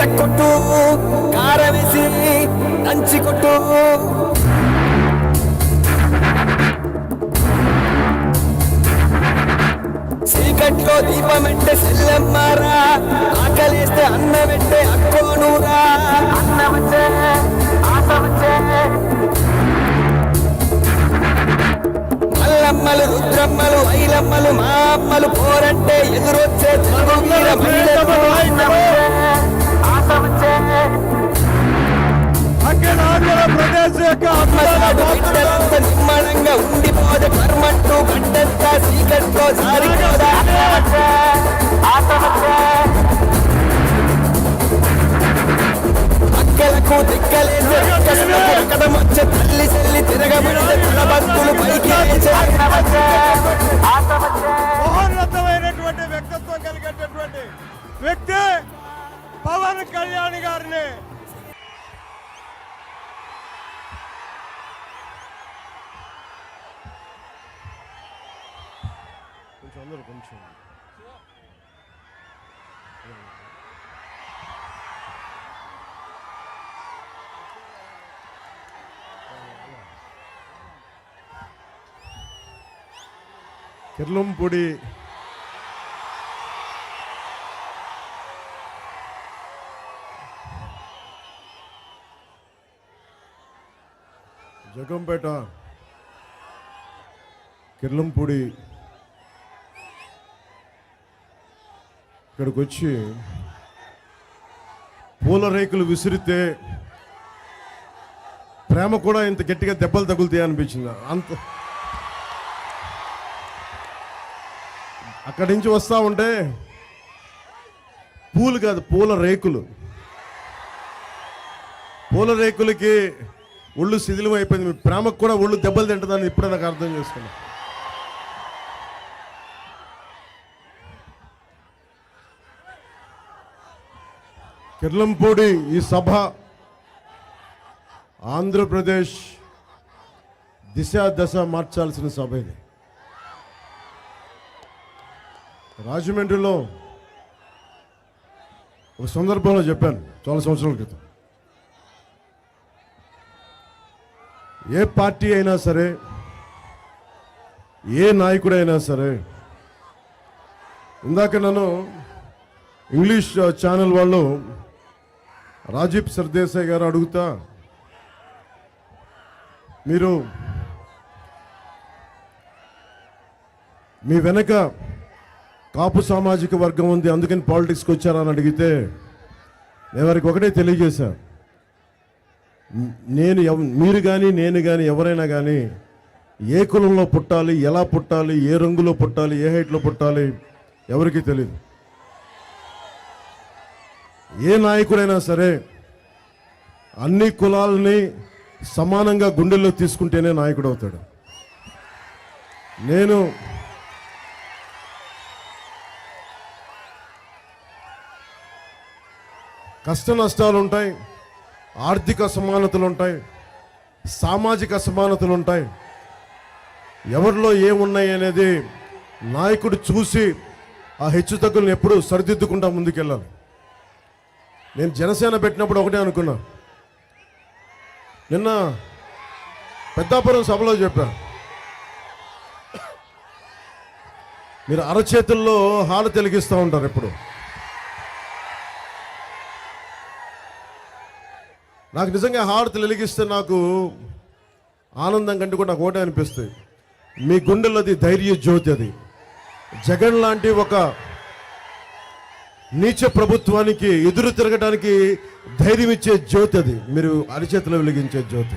చేతులెత్తి చితక్కొట్టు కారవేసి దంచి కొట్టు. చీకట్లో దీపమంటే సెల్లమ్మారా ఆకలేస్తే అన్నమంటే అక్కోనూరా. అన్నమంటే ఆశ వచ్చే. మల్లమ్మలు రుద్రమ్మలు ఐలమ్మలు మా అమ్మలు పోరంటే ఎదురొచ్చే చదువీర అఖిల ఆంధ్రప్రదేశ్ యొక్క అమ్మసాడు బిడ్డలంత నిమ్మడంగా ఉండిపోదే కర్మంటూ గడ్డంతా చీకట్లో జారిపోదా అక్కలకు దిక్కలేసే కదమొచ్చే తల్లి చెల్లి తిరగబడితే తలబంతులు పైకి మహోన్నతమైనటువంటి వ్యక్తిత్వం కలిగేటటువంటి వ్యక్తి పవన్ కళ్యాణ్ అందరూ కొంచెం. కిర్లంపూడి. జగంపేట. కిర్లంపూడి. ఇక్కడికి వచ్చి పూల రేకులు విసిరితే ప్రేమ కూడా ఇంత గట్టిగా దెబ్బలు తగులుతాయి అనిపించింది. అంత అక్కడి నుంచి వస్తూ ఉంటే పూలు కాదు పూల రేకులు. పూల రేకులకి ఒళ్ళు శిథిలం అయిపోయింది. మీ ప్రేమకు కూడా ఒళ్ళు దెబ్బలు తింటుందని ఇప్పుడే నాకు అర్థం చేసుకున్నాను కిర్లంపూడి ఈ సభ ఆంధ్రప్రదేశ్ దిశ దశ మార్చాల్సిన సభ ఇది. రాజమండ్రిలో ఒక సందర్భంలో చెప్పాను చాలా సంవత్సరాల క్రితం. ఏ పార్టీ అయినా సరే ఏ నాయకుడైనా సరే ఇందాక నన్ను ఇంగ్లీష్ ఛానల్ వాళ్ళు రాజీవ్ సర్దేశాయ్ గారు అడుగుతా. మీరు మీ వెనక కాపు సామాజిక వర్గం ఉంది అందుకని పాలిటిక్స్కి వచ్చారని అడిగితే నేను వారికి ఒకటే తెలియజేశా. నేను మీరు కానీ నేను కానీ ఎవరైనా కానీ ఏ కులంలో పుట్టాలి ఎలా పుట్టాలి ఏ రంగులో పుట్టాలి ఏ హైట్లో పుట్టాలి ఎవరికీ తెలియదు ఏ నాయకుడైనా సరే అన్ని కులాలని సమానంగా గుండెల్లో తీసుకుంటేనే నాయకుడు అవుతాడు. నేను కష్ట నష్టాలు ఉంటాయి ఆర్థిక అసమానతలు ఉంటాయి సామాజిక అసమానతలు ఉంటాయి ఎవరిలో ఏమున్నాయి అనేది నాయకుడు చూసి ఆ హెచ్చుతగ్గులను ఎప్పుడూ ఎప్పుడు సరిదిద్దుకుంటా ముందుకెళ్ళాలి. నేను జనసేన పెట్టినప్పుడు ఒకటే అనుకున్నా. నిన్న పెద్దాపురం సభలో చెప్పా. మీరు అరచేతుల్లో హాలు తెలిగిస్తూ ఉంటారు ఇప్పుడు నాకు నిజంగా హారతులు వెలిగిస్తే నాకు ఆనందం కంటే కూడా నాకు ఒకటే అనిపిస్తుంది. మీ గుండెలది ధైర్య జ్యోతి అది. జగన్ లాంటి ఒక నీచ ప్రభుత్వానికి ఎదురు తిరగడానికి ధైర్యం ఇచ్చే జ్యోతి అది. మీరు అరిచేతిలో వెలిగించే జ్యోతి.